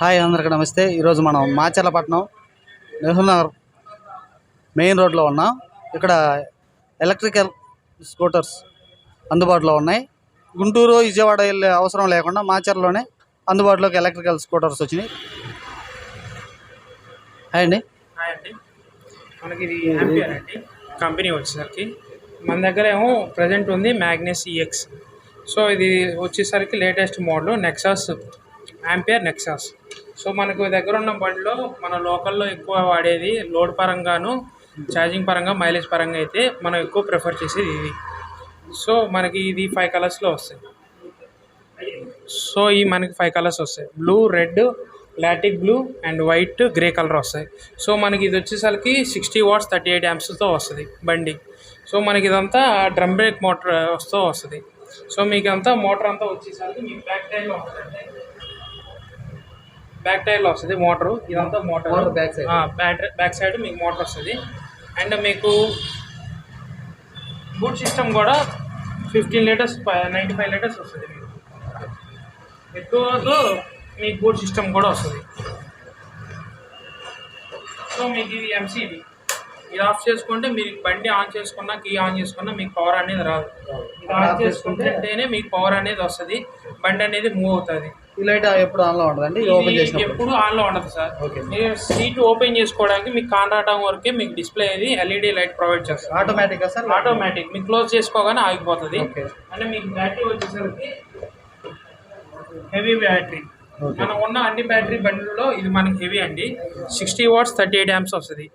Hi అందరికీ నమస్తే. ఈరోజు మనం మాచర్లపట్నం నెహ్రూ నగర్ మెయిన్ రోడ్లో ఉన్నాం. ఇక్కడ ఎలక్ట్రికల్ స్కూటర్స్ అందుబాటులో ఉన్నాయి. గుంటూరు విజయవాడ వెళ్ళే అవసరం లేకుండా మాచర్లోనే అందుబాటులోకి ఎలక్ట్రికల్ స్కూటర్స్ వచ్చినాయి. హాయ్ అండి. హాయ్ అండి. మనకి ఇది యాంపియర్ అండి. కంపెనీ వచ్చేసరికి. మన దగ్గర ఏమో ప్రజెంట్ ఉంది మ్యాగ్నెస్ ఈఎక్స్ సో ఇది వచ్చేసరికి latest model Nexus Ampere Nexus. So మనకు దగ్గర ఉన్న బండిలో మన లోకల్లో ఎక్కువ వాడేది లోడ్ పరంగాను ఛార్జింగ్ పరంగా మైలేజ్ పరంగా అయితే మనం ఎక్కువ ప్రిఫర్ చేసేది ఇది. సో మనకి ఇది ఫైవ్ కలర్స్లో వస్తుంది సో ఈ మనకి ఫైవ్ కలర్స్ వస్తాయి. Blue red lactic blue and white grey colour వస్తాయి. సో మనకి ఇది వచ్చేసరికి సిక్స్టీ వాట్స్ థర్టీ ఎయిట్ యాంప్స్తో వస్తుంది బండి. సో మనకి ఇదంతా డ్రమ్ బ్రేక్ మోటార్ వస్తూ వస్తుంది. సో మీకు అంతా మోటార్ అంతా వచ్చేసరికి మీకు బ్యాక్ టైర్లో వస్తుంది బ్యాక్ టైర్లో వస్తుంది మోటారు ఇదంతా motor Motor back side. Back back side మీకు మోటార్ వస్తుంది. అండ్ మీకు బూట్ సిస్టమ్ కూడా fifteen litres ninety five litres వస్తుంది మీకు. ఎక్కువతో మీకు బూట్ సిస్టమ్ కూడా వస్తుంది. సో మీకు ఇది ఎంసీబీ ఇది ఆఫ్ చేసుకుంటే మీరు బండి ఆన్ చేసుకున్నా కీ ఆన్ చేసుకున్నా మీకు పవర్ అనేది రాదు. ఇది ఆన్ చేసుకుంటేనే మీకు పవర్ అనేది వస్తుంది. బండి అనేది మూవ్ అవుతుంది. ఈ లైట్ ఎప్పుడు ఆన్లో ఉంటుందండి ఇది ఓపెన్ చేసినప్పుడు. ఎప్పుడు ఆన్లో ఉండదు సార్. ఓకే మీరు సీట్ ఓపెన్ చేసుకోవడానికి మీకు కాన్ రావడం వరకే మీకు డిస్ప్లే అనేది ఎల్ఈడి లైట్ ప్రొవైడ్ చేస్తారు ఆటోమేటిక్గా సార్? ఆటోమేటిక్ మీకు క్లోజ్ చేసుకోగానే ఆగిపోతుంది. అంటే మీకు బ్యాటరీ వచ్చేసరికి హెవీ బ్యాటరీ మనం ఉన్న అన్ని బ్యాటరీ బండ్లలో ఇది మనకి హెవీ అండి. Sixty watts thirty eight amps వస్తుంది.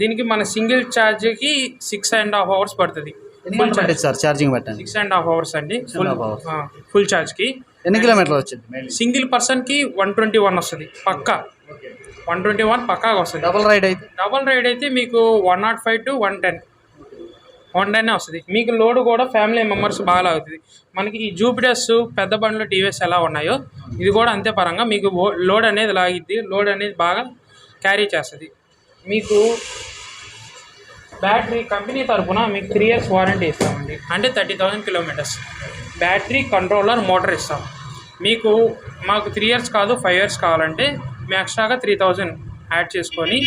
దీనికి మన సింగిల్ ఛార్జ్కి సిక్స్ అండ్ హాఫ్ అవర్స్ పడుతుంది. గంటలు పట్టింది సార్? ఛార్జింగ్ పెట్టండి సిక్స్ అండ్. హాఫ్ అవర్స్ అండి ఫుల్. ఫుల్ ఛార్జ్కి ఎన్ని కిలోమీటర్లు వచ్చింది సింగిల్ పర్సన్కి వన్ ట్వంటీ వన్ వస్తుంది పక్కా. వన్ ట్వంటీ వన్ పక్కాగా వస్తుంది. డబుల్ రైడ్ అయితే? డబల్ రైడ్ అయితే మీకు one nought five to one ten. One ten వస్తుంది. మీకు లోడ్ కూడా ఫ్యామిలీ మెంబర్స్ బాగా లాగుతుంది. మనకి ఈ జూపిటర్స్ పెద్ద బండ్లు టీవీఎస్ ఎలా ఉన్నాయో ఇది కూడా అంతే పరంగా మీకు లోడ్ అనేది లాగిద్ది. లోడ్ అనేది బాగా క్యారీ చేస్తుంది. మీకు బ్యాటరీ కంపెనీ తరపున మీకు త్రీ ఇయర్స్ వారంటీ ఇస్తామండి. అంటే thirty thousand kilometres. Battery controller motor ఇస్తాం. మీకు మాకు త్రీ ఇయర్స్ కాదు ఫైవ్ ఇయర్స్ కావాలంటే మేము ఎక్స్ట్రాగా త్రీ థౌజండ్ యాడ్ చేసుకొని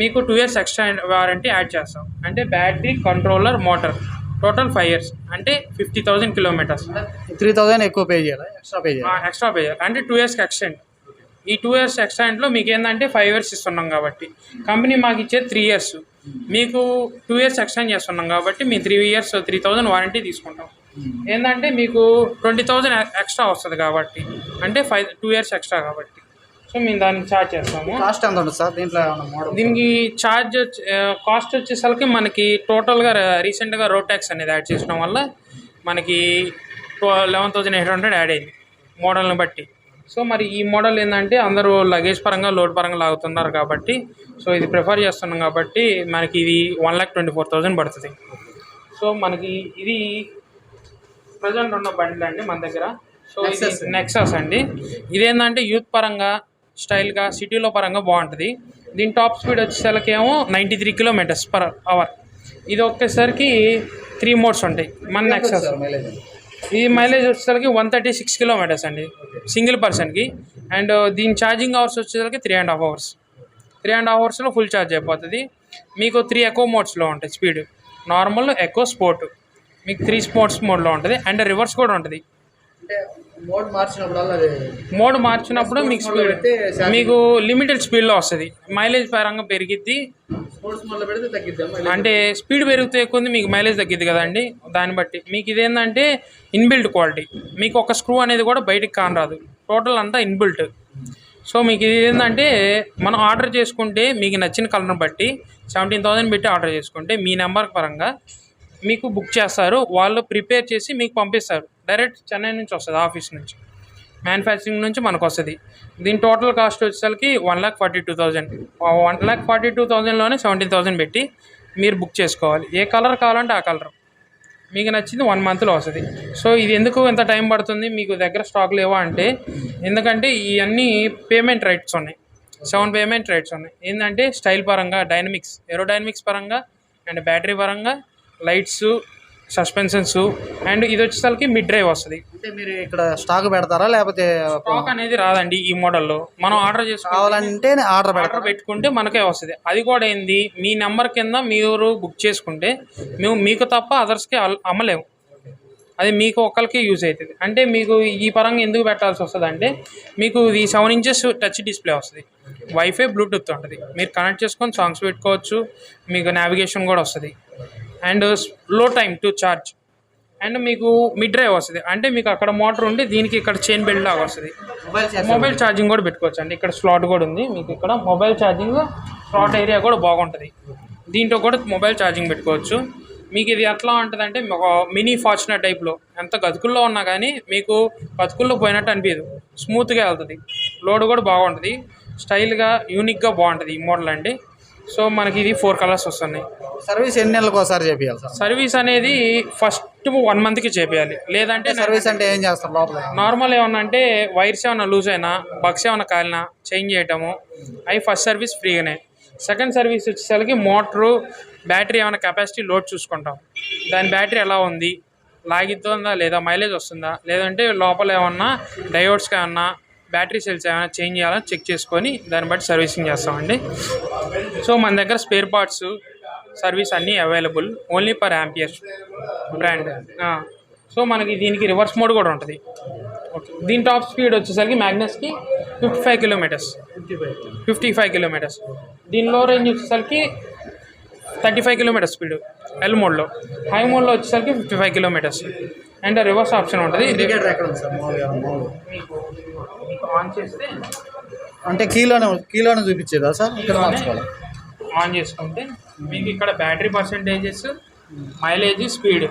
మీకు two years extra warranty add చేస్తాం. అంటే battery controller motor total five years అంటే fifty thousand kilometres three thousand ఎక్కువ పే చేయాలా? ఎక్స్ట్రా పే చేయాలి? ఎక్స్ట్రా పే చేయాలి. అంటే టూ ఇయర్స్కి ఎక్స్టెండ్ ఈ టూ ఇయర్స్ ఎక్స్టెండ్లో మీకు ఏంటంటే ఫైవ్ ఇయర్స్ ఇస్తున్నాం కాబట్టి. కంపెనీ మాకు ఇచ్చేది త్రీ ఇయర్స్ మీకు టూ ఇయర్స్ ఎక్స్టెండ్ చేస్తున్నాం కాబట్టి మీ three years three thousand warranty తీసుకుంటాం. ఏంటంటే మీకు ట్వంటీ థౌజండ్ ఎక్స్ట్రా వస్తుంది కాబట్టి. అంటే ఫైవ్ టూ ఇయర్స్ ఎక్స్ట్రా కాబట్టి. సో మేము దానికి ఛార్జ్ చేస్తాము. కాస్ట్ ఎంత ఉంటుంది సార్? దీంట్లో మోడల్? దీనికి ఛార్జ్ కాస్ట్ వచ్చేసరికి మనకి టోటల్గా రీసెంట్గా రోడ్ ట్యాక్స్ అనేది యాడ్ చేయడం వల్ల మనకి eleven thousand eight hundred add అయింది మోడల్ని బట్టి. సో మరి ఈ మోడల్ ఏంటంటే అందరూ లగేజ్ పరంగా లోడ్ పరంగా లాగుతున్నారు కాబట్టి సో ఇది ప్రిఫర్ చేస్తున్నాం కాబట్టి మనకి ఇది one lakh twenty four thousand పడుతుంది. సో మనకి ఇది ప్రజెంట్ ఉన్న బండ్లు అండి మన దగ్గర. సో. నెక్సస్ అండి. ఇదేంటంటే యూత్ పరంగా స్టైల్గా సిటీలో పరంగా బాగుంటుంది. దీని టాప్ స్పీడ్ వచ్చేసరికి ఏమో ninety three kilometres per hour. ఇది ఒకేసరికి త్రీ మోడ్స్ ఉంటాయి. మన నెక్సస్ మైలేజ్ ఈ మైలేజ్ వచ్చేసరికి వన్ థర్టీ సిక్స్ కిలోమీటర్స్ అండి. సింగిల్ పర్సన్కి. అండ్ దీని ఛార్జింగ్ అవర్స్ వచ్చేసరికి three and half hours three and half అవర్స్లో ఫుల్ ఛార్జ్ అయిపోతుంది. మీకు త్రీ ఎకో మోడ్స్లో ఉంటాయి స్పీడ్. నార్మల్ ఎకో స్పోర్ట్ మీకు త్రీ స్పోర్ట్స్ మోడ్లో ఉంటుంది. అండ్ రివర్స్ కూడా ఉంటుంది. మోడ్ మార్చినప్పుడు మీకు స్పీడ్ మీకు లిమిటెడ్ స్పీడ్లో వస్తుంది. మైలేజ్ పరంగా పెరిగిద్ది. అంటే స్పీడ్ పెరుగుతే కొంది మీకు మైలేజ్ తగ్గిద్ది కదండి. దాన్ని బట్టి మీకు ఇదేంటంటే ఇన్బిల్ట్ క్వాలిటీ మీకు ఒక స్క్రూ అనేది కూడా బయటికి కానరాదు. టోటల్ అంతా ఇన్బిల్ట్ సో మీకు ఇది ఏంటంటే మనం ఆర్డర్ చేసుకుంటే మీకు నచ్చిన కలర్ని బట్టి సెవెంటీన్ థౌసండ్ పెట్టి ఆర్డర్ చేసుకుంటే మీ నెంబర్ పరంగా మీకు బుక్ చేస్తారు. వాళ్ళు ప్రిపేర్ చేసి మీకు పంపిస్తారు. డైరెక్ట్ చెన్నై నుంచి వస్తుంది ఆఫీస్ నుంచి. మ్యానుఫ్యాక్చరింగ్ నుంచి మనకు వస్తుంది. దీని టోటల్ కాస్ట్ వచ్చేసరికి one lakh forty two thousand one lakh forty two థౌజండ్లోనే seventeen thousand పెట్టి మీరు బుక్ చేసుకోవాలి. ఏ కలర్ కావాలంటే ఆ కలర్ మీకు నచ్చింది వన్ మంత్లో వస్తుంది. సో ఇది ఎందుకు ఎంత టైం పడుతుంది? మీకు దగ్గర స్టాక్ లేవా అంటే ఎందుకంటే ఇవన్నీ పేమెంట్ రైట్స్ ఉన్నాయి. సెవెన్ పేమెంట్ రైట్స్ ఉన్నాయి. ఏంటంటే స్టైల్ పరంగా డైనమిక్స్ ఏరో డైనమిక్స్ పరంగా అండ్ బ్యాటరీ పరంగా లైట్స్ సస్పెన్షన్స్ అండ్ ఇది వచ్చేసరికి మిడ్ డ్రైవ్ వస్తుంది. అంటే మీరు ఇక్కడ స్టాక్ పెడతారా లేకపోతే స్టాక్ అనేది రాదండి ఈ మోడల్లో. మనం ఆర్డర్ చేసుకోవాలి కావాలంటే ఆర్డర్ ఆర్డర్ పెట్టుకుంటే మనకే వస్తుంది. అది కూడా ఏంది? మీ నెంబర్ కింద మీరు బుక్ చేసుకుంటే మేము మీకు తప్ప అదర్స్కి అమ్మలేము. అది మీకు ఒక్కరికి యూజ్ అవుతుంది అంటే మీకు ఈ పరంగా ఎందుకు పెట్టాల్సి వస్తుంది అంటే మీకు ఇది సెవెన్ ఇంచెస్ టచ్ డిస్ప్లే వస్తుంది. వైఫై బ్లూటూత్ ఉంటుంది. మీరు కనెక్ట్ చేసుకొని సాంగ్స్ పెట్టుకోవచ్చు. మీకు నావిగేషన్ కూడా వస్తుంది. అండ్లో టైం టు ఛార్జ్ అండ్ మీకు మిడ్ డ్రైవ్ వస్తుంది. అంటే మీకు అక్కడ మోటార్ ఉండి దీనికి ఇక్కడ చైన్ బెల్ట్ లాగా వస్తుంది. మొబైల్ మొబైల్ ఛార్జింగ్ కూడా పెట్టుకోవచ్చు అండి. ఇక్కడ స్లాట్ కూడా ఉంది. మీకు ఇక్కడ మొబైల్ ఛార్జింగ్ స్లాట్ ఏరియా కూడా బాగుంటుంది. దీంట్లో కూడా మొబైల్ ఛార్జింగ్ పెట్టుకోవచ్చు. మీకు ఇది ఎట్లా ఉంటుంది అంటే ఒక మినీ ఫార్చునర్ టైప్లో ఎంత గతుకుల్లో ఉన్నా కానీ మీకు గతుకుల్లో పోయినట్టు అనిపించదు స్మూత్గా వెళ్తుంది. లోడ్ కూడా బాగుంటుంది. స్టైల్గా యూనిక్గా బాగుంటుంది ఈ మోడల్ అండి. సో మనకి ఇది ఫోర్ కలర్స్ వస్తున్నాయి. సర్వీస్ ఎన్ని నెలలకు ఒకసారి చేపియాలి సార్? సర్వీస్ అనేది ఫస్ట్ వన్ మంత్కి చేపియాలి. లేదంటే సర్వీస్ అంటే ఏం చేస్తారు లోపల? నార్మల్ ఏమన్నా అంటే వైర్స్ ఏమైనా లూజ్ అయినా బక్స్ ఏమైనా కాలినా చేంజ్ చేయటము అవి ఫస్ట్ సర్వీస్ ఫ్రీగానే. సెకండ్ సర్వీస్ వచ్చేసరికి మోటరు బ్యాటరీ ఏమైనా కెపాసిటీ లోడ్ చూసుకుంటాం. దాని బ్యాటరీ ఎలా ఉంది? లాగిద్దా లేదా మైలేజ్ వస్తుందా? లేదంటే లోపల ఏమన్నా డయోడ్స్కి ఏమన్నా బ్యాటరీ సెల్స్ ఏమైనా చేంజ్ చేయాలని చెక్ చేసుకొని దాన్ని బట్టి సర్వీసింగ్ చేస్తామండి. సో మన దగ్గర స్పేర్ పార్ట్స్ సర్వీస్ అన్నీ available only per Ampere brand. So మనకి దీనికి రివర్స్ మోడ్ కూడా ఉంటుంది. ఓకే. దీని టాప్ స్పీడ్ వచ్చేసరికి మ్యాగ్నస్కి fifty five kilometres. Fifty five kilometres. దీని లో రేంజ్ వచ్చేసరికి thirty five kilometres speed L మోడ్లో హై మోడ్లో వచ్చేసరికి fifty five kilometres. And reverse option ఉంటుంది. ఆన్ చేస్తే అంటే కీలోనే కీలోనే చూపించేదా సార్? ఇక్కడ మార్చుకోవాలి? ఆన్ చేసుకుంటే మీకు ఇక్కడ battery percentages mileage speed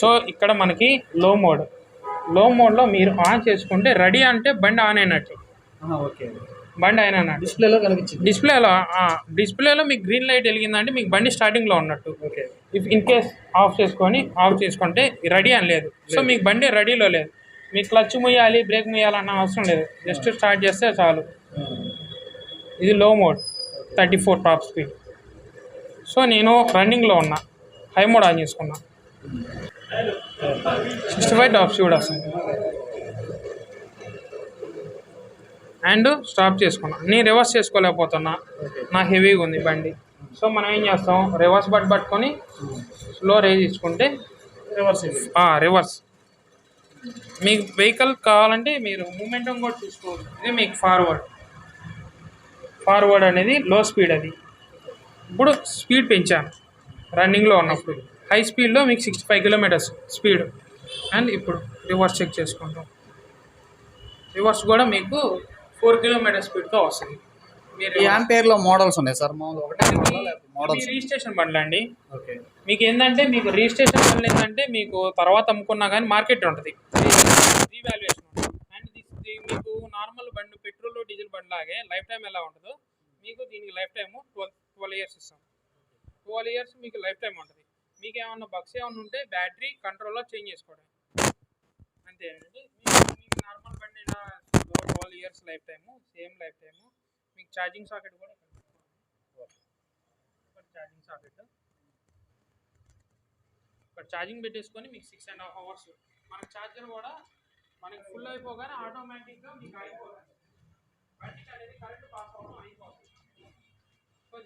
so ఇక్కడ మనకి లో మోడ్లో మోడ్లో మీరు ఆన్ చేసుకుంటే రెడీ అంటే బండి ఆన్ అయినట్టు. ఓకే. బండి అయిన అన్నట్టు డిస్ప్లేలో కనిపించింది. డిస్ప్లేలో డిస్ప్లేలో మీకు గ్రీన్ లైట్ వెలిగిందంటే మీకు బండి స్టార్టింగ్లో ఉన్నట్టు. Okay. If in case off చేసుకొని ఆఫ్ చేసుకుంటే రెడీ అని లేదు. సో మీకు బండి రెడీలో లేదు. మీకు క్లచ్ ముయ్యాలి బ్రేక్ ముయ్యాలన్న అవసరం లేదు. జస్ట్ స్టార్ట్ చేస్తే చాలు. ఇది low mode thirty four top speed so నేను రన్నింగ్లో ఉన్నా. హై మోడ్ ఆన్ చేసుకున్నా. సిక్స్టీ ఫైవ్ టాప్ స్పీడ్ వస్తుంది. అండ్ స్టాప్ చేసుకున్నా. నేను రివర్స్ చేసుకోలేకపోతున్నా. నా హెవీగా ఉంది బండి. సో మనం ఏం చేస్తాం? రివర్స్ బట్ పట్టుకొని స్లో రేజ్ ఇచ్చుకుంటే రివర్స్ రివర్స్ మీకు వెహికల్ కావాలంటే మీరు మూమెంటం కూడా చూసుకోవచ్చు ఇది మీకు ఫార్వర్డ్ ఫార్వర్డ్ అనేది లో స్పీడ్ అది. ఇప్పుడు స్పీడ్ పెంచాను. రన్నింగ్లో ఉన్నప్పుడు. హై స్పీడ్లో మీకు sixty five kilometres speed and ఇప్పుడు రివర్స్ చెక్ చేసుకుంటాం. రివర్స్ కూడా మీకు ఫోర్ కిలోమీటర్ స్పీడ్తో వస్తుంది మీరు యాంపేర్లో మోడల్స్ ఉన్నాయి సార్ మామూలు ఒకటే మోడల్స్ రిజిస్ట్రేషన్ బండ్లు అండి? ఓకే. మీకు ఏంటంటే మీకు రిజిస్ట్రేషన్ వల్ల ఏంటంటే మీకు తర్వాత అమ్ముకున్నా కానీ మార్కెట్ ఉంటుంది. రీవాల్యుయేషన్ ఉంటుంది. అండ్ మీకు నార్మల్ బండి పెట్రోల్ డీజిల్ బండి లాగే లైఫ్ టైం ఎలా ఉంటుందో మీకు దీనికి life time twelve twelve years ఇస్తాం. ట్వెల్వ్ ఇయర్స్ మీకు లైఫ్ టైం ఉంటుంది. మీకు ఏమన్నా బగ్స్ ఏమన్నా ఉంటే బ్యాటరీ కంట్రోల్లో చేంజ్ చేసుకోవడం. అంతే అండి. మీకు మీకు నార్మల్ బండి ఇలా twelve years life time same life time మీకు ఛార్జింగ్ సాకెట్ కూడా ఛార్జింగ్ సాకెట్ ఇక్కడ ఛార్జింగ్ పెట్టేసుకొని మీకు సిక్స్ అండ్ హాఫ్ అవర్స్ మన ఛార్జర్ కూడా మనకి ఫుల్ అయిపోగానే ఆటోమేటిక్గా మీకు అయిపోతుంది. అనేది కరెంట్ పాస్ అవ్వడం అయిపోతుంది. సో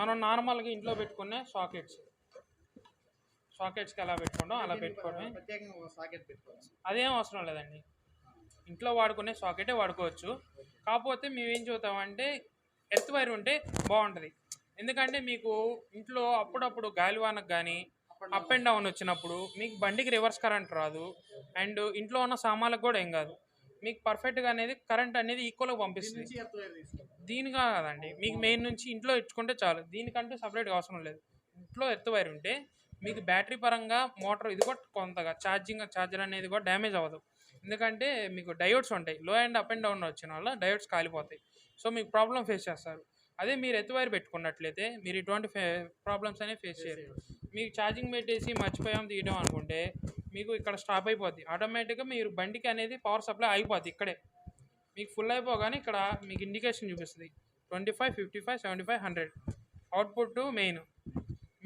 మనం నార్మల్గా ఇంట్లో పెట్టుకునే సాకెట్స్ సాకెట్స్కి ఎలా పెట్టుకుంటాం అలా పెట్టుకోవాలి అదేం అవసరం లేదండి. ఇంట్లో వాడుకునే సాకెటే వాడుకోవచ్చు. కాకపోతే మేము ఏం చూద్దామంటే ఎర్త్ వైర్ ఉంటే బాగుంటుంది ఎందుకంటే మీకు ఇంట్లో అప్పుడప్పుడు గాలివానకు కానీ అప్ అండ్ డౌన్ వచ్చినప్పుడు మీకు బండికి రివర్స్ కరెంట్ రాదు. అండ్ ఇంట్లో ఉన్న సామాన్లకు కూడా ఏం కాదు. మీకు పర్ఫెక్ట్గా అనేది కరెంట్ అనేది ఈక్వల్గా పంపిస్తుంది. దీనిగా కాదండి. మీకు మెయిన్ నుంచి ఇంట్లో ఇచ్చుకుంటే చాలు. దీనికంటే సపరేట్గా అవసరం లేదు. ఇంట్లో ఎత్తు వైర్ ఉంటే మీకు బ్యాటరీ పరంగా మోటార్ ఇది కూడా కొంతగా ఛార్జింగ్ ఛార్జర్ అనేది కూడా డ్యామేజ్ అవ్వదు. ఎందుకంటే మీకు డయోడ్స్ ఉంటాయి. లో అండ్ అప్ అండ్ డౌన్ వచ్చిన వల్ల డయోడ్స్ కాలిపోతాయి. సో మీకు ప్రాబ్లం ఫేస్ చేస్తారు. అదే మీరు ఎత్తు వైర్ పెట్టుకున్నట్లయితే మీరు ఇటువంటి ఫే ప్రాబ్లమ్స్ అనేవి ఫేస్ చేయరు. మీకు ఛార్జింగ్ పెట్టేసి మర్చిపోయాం తీయడం అనుకుంటే మీకు ఇక్కడ స్టాప్ అయిపోద్ది. ఆటోమేటిక్గా మీరు బండికి అనేది పవర్ సప్లై అయిపోద్ది ఇక్కడే. మీకు ఫుల్ అయిపోగానే ఇక్కడ మీకు ఇండికేషన్ చూపిస్తుంది. Twenty five fifty five seventy five hundred output main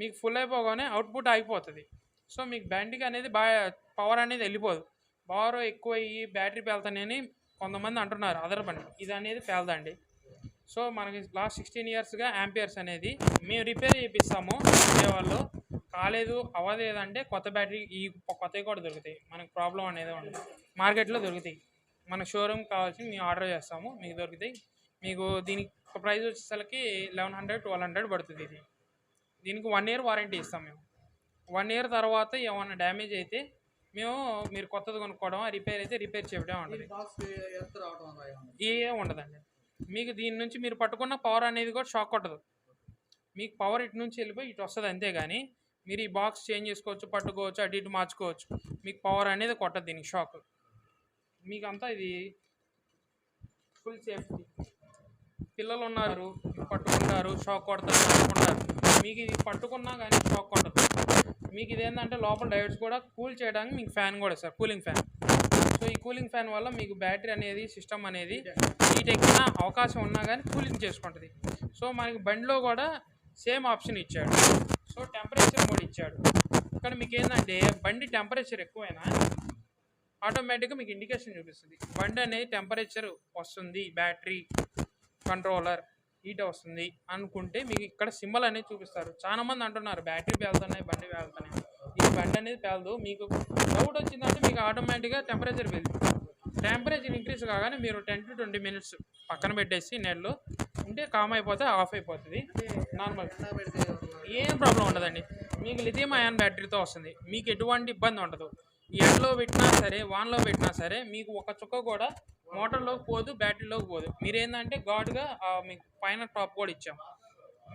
మీకు ఫుల్ అయిపోగానే అవుట్పుట్ ఆగిపోతుంది. సో మీకు బ్యాండ్కి అనేది బాగా పవర్ అనేది వెళ్ళిపోదు. పవర్ ఎక్కువ అయ్యి బ్యాటరీ పేలుతానని కొంతమంది అంటున్నారు అదర్ బండి ఇది అనేది పేలదండి. సో మనకి లాస్ట్ సిక్స్టీన్ ఇయర్స్గా యాంపియర్స్ అనేది మేము రిపేర్ చేపిస్తాము వాళ్ళు కాలేదు అవ్వలేదంటే కొత్త బ్యాటరీ ఈ కొత్తవి కూడా దొరుకుతాయి. మనకి ప్రాబ్లం అనేది ఉండదు. మార్కెట్లో దొరుకుతాయి. మన షోరూమ్ కావాల్సి మేము ఆర్డర్ చేస్తాము మీకు దొరుకుతాయి. మీకు దీనికి ప్రైస్ వచ్చేసరికి లెవెన్ హండ్రెడ్ ట్వెల్వ్ హండ్రెడ్ పడుతుంది ఇది. దీనికి వన్ ఇయర్ వారంటీ ఇస్తాం మేము. వన్ ఇయర్ తర్వాత ఏమైనా డ్యామేజ్ అయితే మేము మీరు కొత్తది కొనుక్కోవడం రిపేర్ అయితే రిపేర్ చేయడం ఉంటుంది. ఏ ఉండదండి. మీకు దీని నుంచి మీరు పట్టుకున్న పవర్ అనేది కూడా షాక్ కొట్టదు. మీకు పవర్ ఇటు నుంచి వెళ్ళిపోయి ఇటు వస్తుంది అంతేగాని మీరు ఈ బాక్స్ చేంజ్ చేసుకోవచ్చు పట్టుకోవచ్చు అటు ఇటు మార్చుకోవచ్చు. మీకు పవర్ అనేది కొట్టదు దీనికి షాక్ మీకు అంతా ఇది ఫుల్ సేఫ్టీ పిల్లలు ఉన్నారు పట్టుకుంటారు షాక్ కొడతారు పట్టుకుంటారు. మీకు ఇది పట్టుకున్నా కానీ షాక్ ఉండదు మీకు ఇదేంటంటే లోపల డైవర్స్ కూడా కూల్ చేయడానికి మీకు ఫ్యాన్ కూడా సార్ కూలింగ్ ఫ్యాన్. సో ఈ కూలింగ్ ఫ్యాన్ వల్ల మీకు బ్యాటరీ అనేది సిస్టమ్ అనేది హీట్ ఎక్కిన అవకాశం ఉన్నా కానీ కూలింగ్ చేసుకుంటుంది. సో మనకి బండిలో కూడా సేమ్ ఆప్షన్ ఇచ్చాడు. సో టెంపరేచర్ మోడ్ ఇచ్చాడు. కానీ మీకు ఏంటంటే బండి టెంపరేచర్ ఎక్కువైనా ఆటోమేటిక్గా మీకు ఇండికేషన్ చూపిస్తుంది. బండి అనేది టెంపరేచర్ వస్తుంది బ్యాటరీ కంట్రోలర్. హీట్ వస్తుంది అనుకుంటే మీకు ఇక్కడ సింబల్ అనేది చూపిస్తారు. చాలామంది అంటున్నారు బ్యాటరీ పేలుతున్నాయి బండి పేలుతున్నాయి. ఈ బండి అనేది పేలదు. మీకు డౌట్ వచ్చిందంటే మీకు ఆటోమేటిక్గా టెంపరేచర్ వెళ్తుంది టెంపరేచర్ ఇంక్రీజ్ కాగానే మీరు టెన్ టు ట్వంటీ మినిట్స్ పక్కన పెట్టేసి నెలలో ఉంటే కామ్ అయిపోతే ఆఫ్ అయిపోతుంది. నార్మల్ ఏం ప్రాబ్లం ఉండదండి. మీకు లిథియం అయాన్ బ్యాటరీతో వస్తుంది. మీకు ఎటువంటి ఇబ్బంది ఉండదు. ఎండలో పెట్టినా సరే వాన్లో పెట్టినా సరే మీకు ఒక చుక్క కూడా మోటార్లోకి పోదు బ్యాటరీలోకి పోదు. మీరేందంటే ఏంటంటే గాడ్గా మీకు పైన టాప్ కూడా ఇచ్చాం.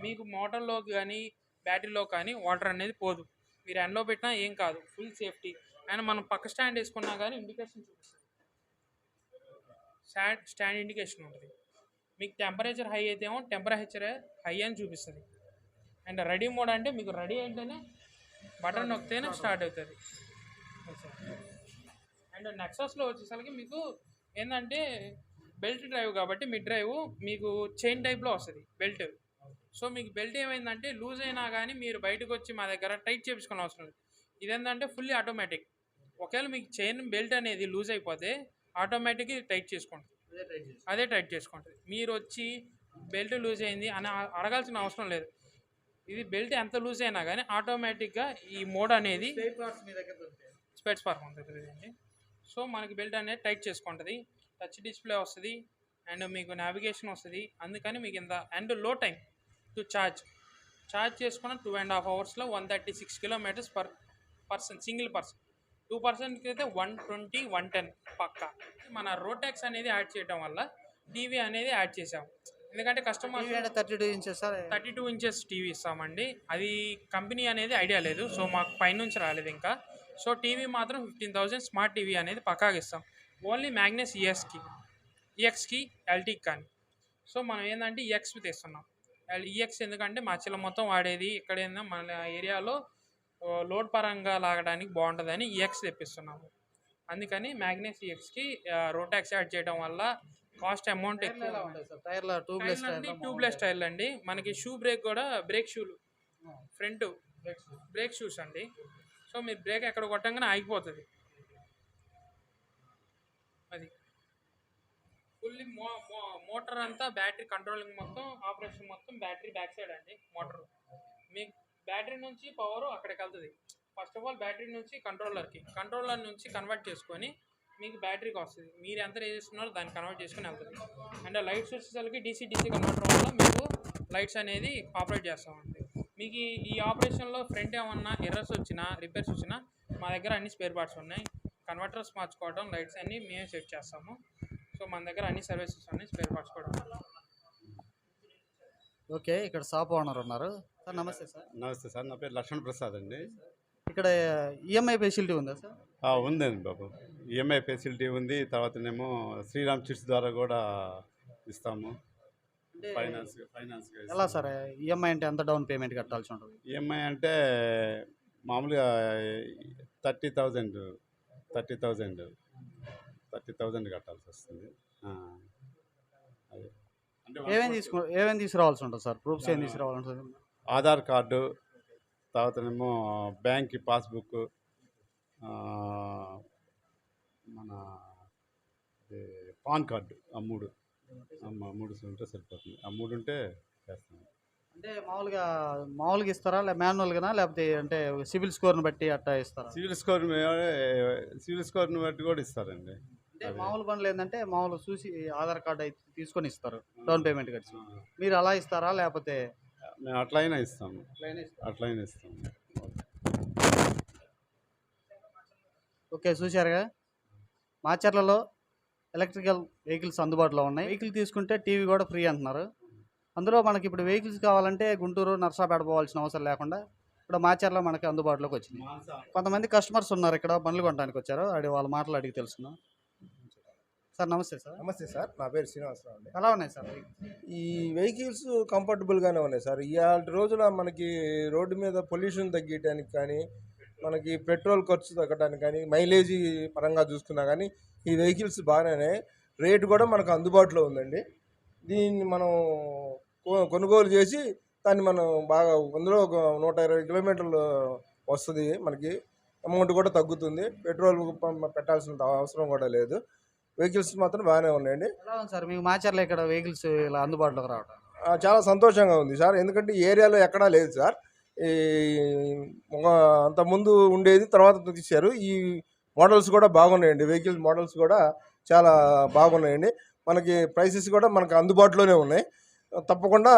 మీకు మోటార్లోకి కానీ బ్యాటరీలో కానీ వాటర్ అనేది పోదు. మీరు ఎండలో పెట్టినా ఏం కాదు. Full safety. అండ్ మనం పక్క స్టాండ్ వేసుకున్నా కానీ ఇండికేషన్ చూపిస్తుంది. స్టాండ్ స్టాండ్ ఇండికేషన్ ఉంటుంది. మీకు టెంపరేచర్ హై అయితే ఏమో టెంపరేచర్ హై అని చూపిస్తుంది. అండ్ రెడీ మోడ్ అంటే మీకు రెడీ అయితేనే బటన్ నొక్కితేనే స్టార్ట్ అవుతుంది. అండ్ నెక్సస్లో వచ్చేసరికి మీకు ఏంటంటే బెల్ట్ డ్రైవ్ కాబట్టి మిడ్ డ్రైవ్ మీకు చైన్ టైప్లో వస్తుంది బెల్ట్. సో మీకు బెల్ట్ ఏమైందంటే లూజ్ అయినా కానీ మీరు బయటకు వచ్చి మా దగ్గర టైట్ చేపించుకునే అవసరం లేదు. ఇదేంటంటే ఫుల్లీ ఆటోమేటిక్. ఒకవేళ మీకు చైన్ బెల్ట్ అనేది లూజ్ అయిపోతే ఆటోమేటిక్గా టైట్ చేసుకుంటుంది అదే టైట్ చేసుకుంటుంది మీరు వచ్చి బెల్ట్ లూజ్ అయింది అని అడగాల్సిన అవసరం లేదు. ఇది బెల్ట్ ఎంత లూజ్ అయినా కానీ ఆటోమేటిక్గా ఈ మోడ్ అనేది స్పెట్స్ పార్క్ ఉంటుంది సో మనకి బెల్ట్ అనేది టైట్ చేసుకుంటుంది. టచ్ డిస్ప్లే వస్తుంది అండ్ మీకు నావిగేషన్ వస్తుంది. అందుకని మీకు ఇంత అండ్లో టైం టు ఛార్జ్ ఛార్జ్ చేసుకున్న టూ అండ్ హాఫ్ అవర్స్లో one thirty six kilometres per person single person two పర్సన్కి అయితే వన్ ట్వంటీ వన్ టెన్ పక్కా. మన రోటాక్స్ అనేది యాడ్ చేయడం వల్ల టీవీ అనేది యాడ్ చేసాం ఎందుకంటే customer thirty two inches thirty two inches TV ఇస్తామండి. అది కంపెనీ అనేది ఐడియా లేదు. సో మాకు పైనుంచి రాలేదు ఇంకా. సో టీవీ మాత్రం ఫిఫ్టీన్ థౌసండ్ స్మార్ట్ టీవీ అనేది పక్కాగా ఇస్తాం. ఓన్లీ మ్యాగ్నెస్ ఈఎక్స్కి ఈఎక్స్కి ఎల్టీకి కానీ. సో మనం ఏంటంటే ఈఎక్స్ తెస్తున్నాం. ఈఎక్స్ ఎందుకంటే మా చిల్ల మొత్తం వాడేది ఇక్కడ మన ఏరియాలో లోడ్ పరంగా లాగడానికి బాగుంటుందని ఈఎక్స్ తెప్పిస్తున్నాము. అందుకని మ్యాగ్నెస్ ఈఎక్స్కి రోటాక్స్ యాడ్ చేయడం వల్ల కాస్ట్ అమౌంట్ ఎక్కువ సార్? టైర్లో ట్యూబ్లెస్ ట్యూబ్లెస్ టైర్లు అండి మనకి షూ బ్రేక్ కూడా బ్రేక్ షూలు ఫ్రంట్ బ్రేక్ షూస్ అండి. సో మీరు బ్రేక్ ఎక్కడ కొట్టంగానే ఆగిపోతుంది. అది. ఫుల్లీ మో మోటార్ అంతా బ్యాటరీ కంట్రోలింగ్ మొత్తం ఆపరేషన్ మొత్తం బ్యాటరీ బ్యాక్ సైడ్ అండి మోటార్. మీ బ్యాటరీ నుంచి పవర్ అక్కడికి వెళ్తుంది. ఫస్ట్ ఆఫ్ ఆల్ బ్యాటరీ నుంచి కంట్రోలర్కి కంట్రోలర్ నుంచి కన్వర్ట్ చేసుకొని మీకు బ్యాటరీకి వస్తుంది. మీరు ఎంత చేస్తున్నారో దాన్ని కన్వర్ట్ చేసుకొని వెళ్తుంది. అండ్ లైట్స్ వచ్చేసరికి డీసీ డీసీ కన్వర్టర్ వల్ల మీకు లైట్స్ అనేది ఆపరేట్ చేస్తామండి. మీకు ఈ- ఆపరేషన్లో ఫ్రంట్ ఏమన్నా ఎర్రర్స్ వచ్చినా రిపేర్స్ వచ్చినా మా దగ్గర అన్ని స్పేర్ పార్ట్స్ ఉన్నాయి. కన్వర్టర్స్ మార్చుకోవడం లైట్స్ అన్నీ మేమే సెట్ చేస్తాము. సో మన దగ్గర అన్ని సర్వీసెస్ ఉన్నాయి స్పేర్ పార్ట్స్ కూడా. ఓకే ఇక్కడ షాప్ ఓనర్ ఉన్నారు. సార్ నమస్తే సార్. నమస్తే సార్ నా పేరు లక్ష్మణ్ ప్రసాద్ అండి. ఇక్కడ ఈఎంఐ ఫెసిలిటీ ఉందా సార్? ఆ, ఉందండి బాబు. ఈఎంఐ ఫెసిలిటీ ఉంది. తర్వాతనేమో శ్రీరామ్ చిట్స్ ద్వారా కూడా ఇస్తాము. ఫైనాన్స్ ఫైనాన్స్ ఎలా సార్ ఈఎంఐ అంటే ఎంత డౌన్ పేమెంట్ కట్టాల్సి ఉంటుంది? ఈఎంఐ అంటే మామూలుగా thirty thousand thirty thousand thirty thousand కట్టాల్సి వస్తుంది. ఆ, అదే. అంటే ఏమేమి తీసుకో ఏమేమి తీసుకురావాల్సి ఉంటుంది సార్? ప్రూఫ్స్ ఏం తీసుకురావాల్సి ఉంటుంది? ఆధార్ కార్డు తర్వాతనేమో బ్యాంక్ పాస్బుక్ మన పాన్ కార్డు ఆ మూడు. మూడు ఉంటే సరిపోతుంది. ఆ మూడు ఉంటే చేస్తాను. అంటే మామూలుగా మామూలుగా ఇస్తారా? లే మాన్యువల్గానా? లేకపోతే అంటే సివిల్ స్కోర్ని బట్టి అట్టా ఇస్తారా? సివిల్ స్కోర్ సివిల్ స్కోర్ని బట్టి కూడా ఇస్తారండి. అంటే మామూలు పనులు ఏంటంటే మామూలు చూసి ఆధార్ కార్డు అయితే తీసుకొని ఇస్తారు. డౌన్ పేమెంట్ కట్టి. మీరు అలా ఇస్తారా? లేకపోతే మేము అట్లయినా ఇస్తాము. అట్లయినా ఇస్తాము. ఓకే చూశారుగా? మాచర్లలో ఎలక్ట్రికల్ వెహికల్స్ అందుబాటులో ఉన్నాయి. వెహికల్ తీసుకుంటే టీవీ కూడా ఫ్రీ అంటున్నారు. అందులో మనకి ఇప్పుడు వెహికల్స్ కావాలంటే గుంటూరు నర్సాపేట పోవాల్సిన అవసరం లేకుండా ఇప్పుడు మాచర్లో మనకి అందుబాటులోకి వచ్చింది. కొంతమంది కస్టమర్స్ ఉన్నారు ఇక్కడ బండ్లు కొనడానికి వచ్చారు. అది వాళ్ళ మాటలు అడిగి తెలుసుకుందాం. సార్ నమస్తే సార్. నమస్తే సార్ నా పేరు శ్రీనివాసరావు అండి. ఎలా ఉన్నాయి సార్? ఈ వెహికల్స్ కంఫర్టబుల్గానే ఉన్నాయి సార్. ఇవాళ రోజున మనకి రోడ్డు మీద పొల్యూషన్ తగ్గించడానికి కానీ మనకి పెట్రోల్ ఖర్చు తగ్గడానికి కానీ మైలేజీ పరంగా చూసుకున్నా కానీ ఈ వెహికల్స్ బాగానే రేటు కూడా మనకు అందుబాటులో ఉందండి. దీన్ని మనం కొనుగోలు చేసి దాన్ని మనం బాగా అందులో ఒక నూట ఇరవై కిలోమీటర్లు వస్తుంది మనకి. అమౌంట్ కూడా తగ్గుతుంది. పెట్రోల్ పెట్టాల్సిన అవసరం కూడా లేదు. వెహికల్స్ మాత్రం బాగానే ఉన్నాయండి. ఎలా ఉంది సార్? మీకు మాచర్లో ఇక్కడ వెహికల్స్ ఇలా అందుబాటులోకి రావడం చాలా సంతోషంగా ఉంది సార్. ఎందుకంటే ఈ ఏరియాలో ఎక్కడా లేదు సార్. ఈ అంతకుముందు ఉండేది తర్వాత తీశారు. ఈ మోడల్స్ కూడా బాగున్నాయండి. వెహికల్ మోడల్స్ కూడా చాలా బాగున్నాయండి. మనకి ప్రైసెస్ కూడా మనకు అందుబాటులోనే ఉన్నాయి. తప్పకుండా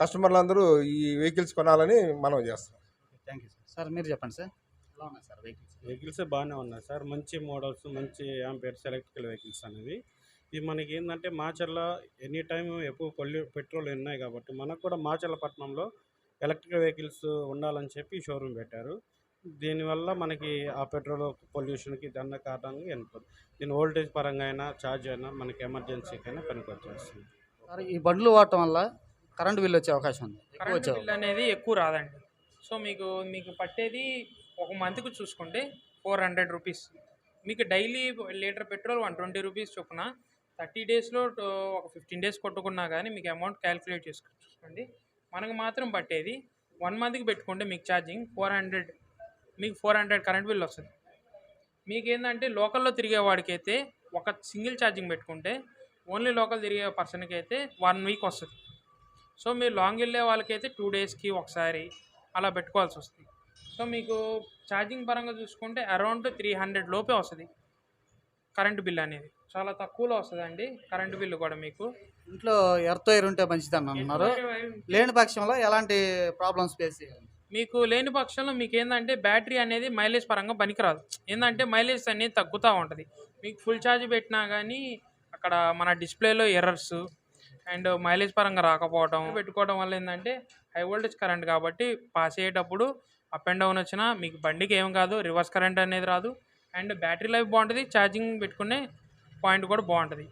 కస్టమర్లు అందరూ ఈ వెహికల్స్ కొనాలని మనం చేస్తాం థ్యాంక్ యూ సార్. సార్ మీరు చెప్పండి సార్. ఎలా ఉన్నాయి సార్ వెహికల్స్? వెహికల్స్ బాగానే ఉన్నాయి సార్. మంచి మోడల్స్ మంచి యాంపేర్స్ ఎలక్ట్రికల్ వెహికల్స్ అనేవి. ఇది మనకి ఏంటంటే మాచర్ల ఎనీ టైం ఎక్కువ పొల్యూ పెట్రోల్ ఉన్నాయి కాబట్టి మనకు కూడా మాచర్ల పట్టణంలో ఎలక్ట్రికల్ వెహికల్స్ ఉండాలని చెప్పి షోరూమ్ పెట్టారు. దీనివల్ల మనకి ఆ పెట్రోల్ పొల్యూషన్కి దండ కారణంగా వెళ్ళిపోతుంది దీని వోల్టేజ్ పరంగా అయినా ఛార్జ్ అయినా మనకి ఎమర్జెన్సీకి అయినా పనికొచ్చేస్తుంది సార్ ఈ బండ్లు వాడటం వల్ల కరెంట్ బిల్ వచ్చే అవకాశం ఉంది. కరెంట్ వచ్చే బిల్ అనేది ఎక్కువ రాదండి. సో మీకు మీకు పట్టేది ఒక మంత్కి చూసుకుంటే ఫోర్ హండ్రెడ్ రూపీస్. మీకు daily litre petrol one twenty rupees చొప్పున థర్టీ డేస్లో ఒక ఫిఫ్టీన్ డేస్ కొట్టుకున్నా కానీ మీకు అమౌంట్ క్యాలిక్యులేట్ చేసుకో చూసుకోండి. మనకు మాత్రం పట్టేది వన్ మంత్కి పెట్టుకుంటే మీకు ఛార్జింగ్ ఫోర్ హండ్రెడ్ మీకు ఫోర్ హండ్రెడ్ కరెంట్ బిల్ వస్తుంది. మీకు ఏంటంటే లోకల్లో తిరిగే వాడికైతే ఒక సింగిల్ ఛార్జింగ్ పెట్టుకుంటే ఓన్లీ లోకల్ తిరిగే పర్సన్కి అయితే వన్ వీక్ వస్తుంది. సో మీరు లాంగ్ వెళ్ళే వాళ్ళకైతే టూ డేస్కి ఒకసారి అలా పెట్టుకోవాల్సి వస్తుంది. సో మీకు ఛార్జింగ్ పరంగా చూసుకుంటే అరౌండ్ త్రీ హండ్రెడ్ లోపే వస్తుంది కరెంటు బిల్ అనేది. చాలా తక్కువలో వస్తుందండి కరెంటు బిల్లు కూడా మీకు. ఇంట్లో ఎర్త్ వైర్ ఉంటే మంచిది అని అంటున్నారు లేని పక్షంలో ఎలాంటి ప్రాబ్లమ్స్ ఫేస్ చేయాలి? మీకు లేని పక్షంలో మీకు ఏంటంటే బ్యాటరీ అనేది మైలేజ్ పరంగా పనికిరాదు. ఏంటంటే మైలేజ్ అనేది తగ్గుతూ ఉంటుంది. మీకు ఫుల్ ఛార్జ్ పెట్టినా కానీ అక్కడ మన డిస్ప్లేలో ఎర్రర్స్ అండ్ మైలేజ్ పరంగా రాకపోవడం పెట్టుకోవడం వల్ల ఏంటంటే హై వోల్టేజ్ కరెంట్ కాబట్టి పాస్ అయ్యేటప్పుడు అప్ అండ్ డౌన్ వచ్చినా మీకు బండికి ఏం కాదు రివర్స్ కరెంట్ అనేది రాదు. అండ్ బ్యాటరీ లైఫ్ బాగుంటుంది ఛార్జింగ్ పెట్టుకునే పాయింట్ కూడా బాగుంటుంది.